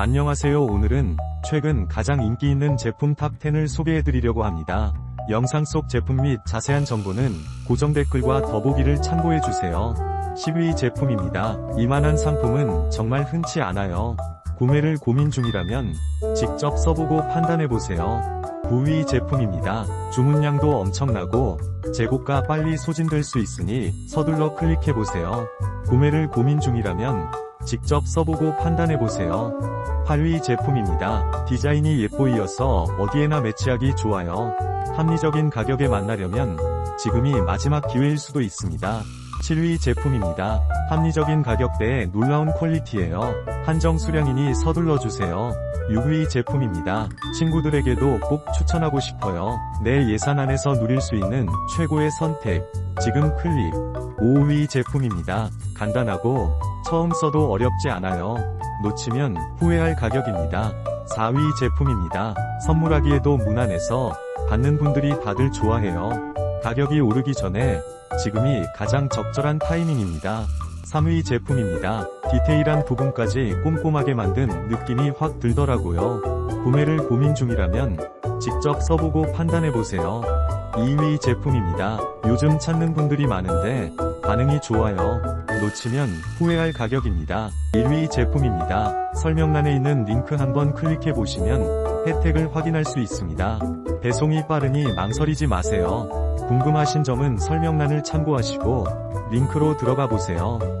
안녕하세요 오늘은 최근 가장 인기 있는 제품 탑10을 소개해드리려고 합니다. 영상 속 제품 및 자세한 정보는 고정 댓글과 더보기를 참고해주세요. 10위 제품입니다. 이만한 상품은 정말 흔치 않아요. 구매를 고민 중이라면 직접 써보고 판단해보세요. 9위 제품입니다. 주문량도 엄청나고 재고가 빨리 소진될 수 있으니 서둘러 클릭해보세요. 구매를 고민 중이라면 직접 써보고 판단해보세요. 8위 제품입니다. 디자인이 예뻐이어서 어디에나 매치하기 좋아요. 합리적인 가격에 만나려면 지금이 마지막 기회일 수도 있습니다. 7위 제품입니다. 합리적인 가격대에 놀라운 퀄리티예요. 한정 수량이니 서둘러 주세요. 6위 제품입니다. 친구들에게도 꼭 추천하고 싶어요. 내 예산 안에서 누릴 수 있는 최고의 선택. 지금 클릭. 5위 제품입니다. 간단하고 처음 써도 어렵지 않아요. 놓치면 후회할 가격입니다. 4위 제품입니다. 선물하기에도 무난해서 받는 분들이 다들 좋아해요. 가격이 오르기 전에 지금이 가장 적절한 타이밍입니다. 3위 제품입니다. 디테일한 부분까지 꼼꼼하게 만든 느낌이 확 들더라고요. 구매를 고민 중이라면 직접 써보고 판단해보세요. 2위 제품입니다. 요즘 찾는 분들이 많은데 반응이 좋아요. 놓치면 후회할 가격입니다. 1위 제품입니다. 설명란에 있는 링크 한번 클릭해 보시면 혜택을 확인할 수 있습니다. 배송이 빠르니 망설이지 마세요. 궁금하신 점은 설명란을 참고하시고 링크로 들어가 보세요.